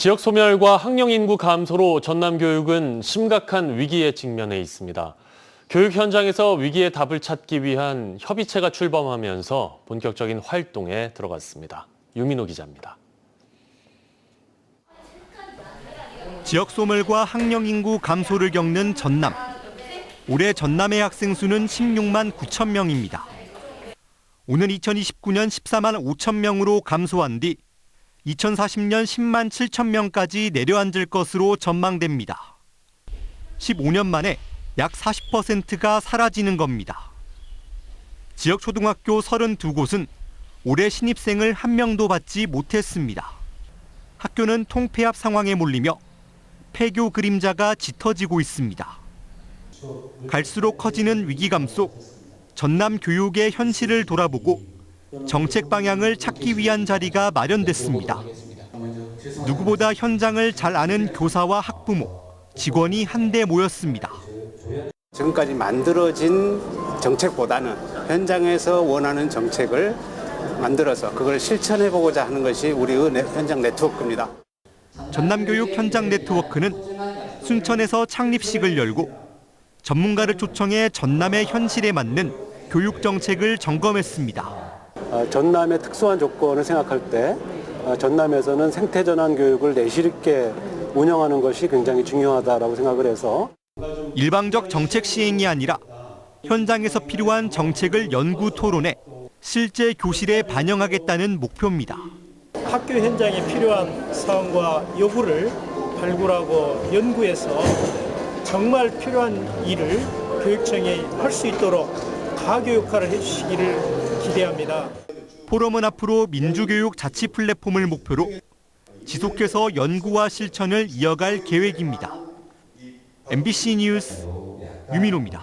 지역 소멸과 학령 인구 감소로 전남 교육은 심각한 위기에 직면해 있습니다. 교육 현장에서 위기의 답을 찾기 위한 협의체가 출범하면서 본격적인 활동에 들어갔습니다. 유민호 기자입니다. 지역 소멸과 학령 인구 감소를 겪는 전남. 올해 전남의 학생 수는 16만 9천 명입니다. 오는 2029년 14만 5천 명으로 감소한 뒤 2040년 10만 7천 명까지 내려앉을 것으로 전망됩니다. 15년 만에 약 40%가 사라지는 겁니다. 지역 초등학교 32곳은 올해 신입생을 한 명도 받지 못했습니다. 학교는 통폐합 상황에 몰리며 폐교 그림자가 짙어지고 있습니다. 갈수록 커지는 위기감 속 전남 교육의 현실을 돌아보고 정책 방향을 찾기 위한 자리가 마련됐습니다. 누구보다 현장을 잘 아는 교사와 학부모, 직원이 한데 모였습니다. 지금까지 만들어진 정책보다는 현장에서 원하는 정책을 만들어서 그걸 실천해 보고자 하는 것이 우리의 네- 현장 네트워크입니다. 전남교육 현장 네트워크는 순천에서 창립식을 열고 전문가를 초청해 전남의 현실에 맞는 교육 정책을 점검했습니다. 어, 전남의 특수한 조건을 생각할 때 어, 전남에서는 생태 전환 교육을 내실 있게 운영하는 것이 굉장히 중요하다라고 생각을 해서 일방적 정책 시행이 아니라 현장에서 필요한 정책을 연구 토론해 실제 교실에 반영하겠다는 목표입니다. 학교 현장에 필요한 사항과 요구를 발굴하고 연구해서 정말 필요한 일을 교육청이 할 수 있도록 가교 역할을 해주시기를 기대합니다. 포럼은 앞으로 민주교육 자치 플랫폼을 목표로 지속해서 연구와 실천을 이어갈 계획입니다. MBC 뉴스 유민호입니다.